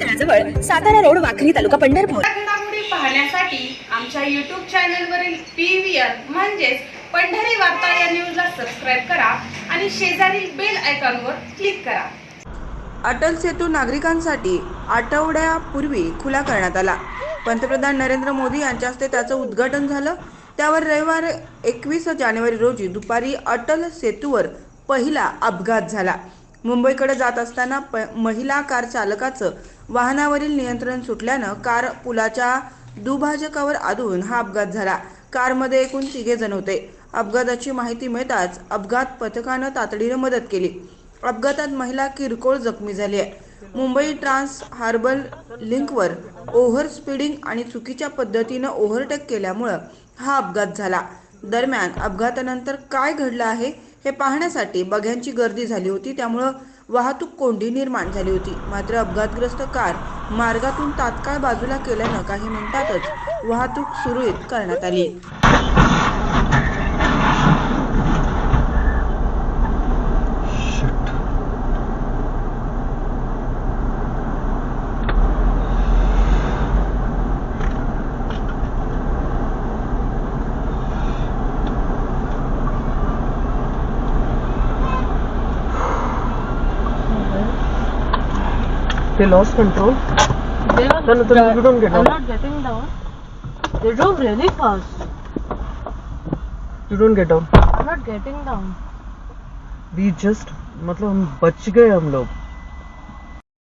तळाजवळ Satara road Wakhari तालुका पंढरपूर. पाहण्यासाठी आमच्या YouTube चॅनलवरील पी व्ही आर म्हणजेच पंढरी वार्ता या न्यूजला सबस्क्राईब करा आणि शेजारील बेल आयकॉनवर क्लिक करा. अटल सेतू नागरिकांसाठी आठवड्यापूर्वी खुला करण्यात आला. पंतप्रधान नरेंद्र मोदी यांच्या हस्ते त्याचं उद्घाटन झालं. त्यावर रविवार एकवीस जानेवारी रोजी दुपारी अटल सेतूवर पहिला अपघात झाला. मुंबईकडे जात असताना प महिला कार चालकाचं वाहनावरील नियंत्रण सुटल्यानं कार पुलाच्या दुभाजकावर आदळून हा अपघात झाला. कारमध्ये एकूण तिघे जण होते. अपघाताची माहिती मिळताच अपघात पथकानं तातडीनं मदत केली. अपघातात महिला किरकोळ जखमी झाली आहे. मुंबई ट्रान्स हार्बर लिंकवर ओव्हर स्पीडिंग आणि चुकीच्या पद्धतीनं ओव्हरटेक केल्यामुळं हा अपघात झाला. दरम्यान अपघातानंतर काय घडलं आहे? हे पाहण्यासाठी बघ्यांची गर्दी झाली होती. त्यामुळं वाहतूक कोंडी निर्माण झाली होती. मात्र अपघातग्रस्त कार मार्गातून तात्काळ बाजूला केल्यानं काही मिनिटातच वाहतूक सुरळीत करण्यात आली. They lost control. They were no, no, you don't get I'm down. not getting down. They drove really fast. You don't get down. I'm not getting down. We just मतलब हम बच गए हम लोग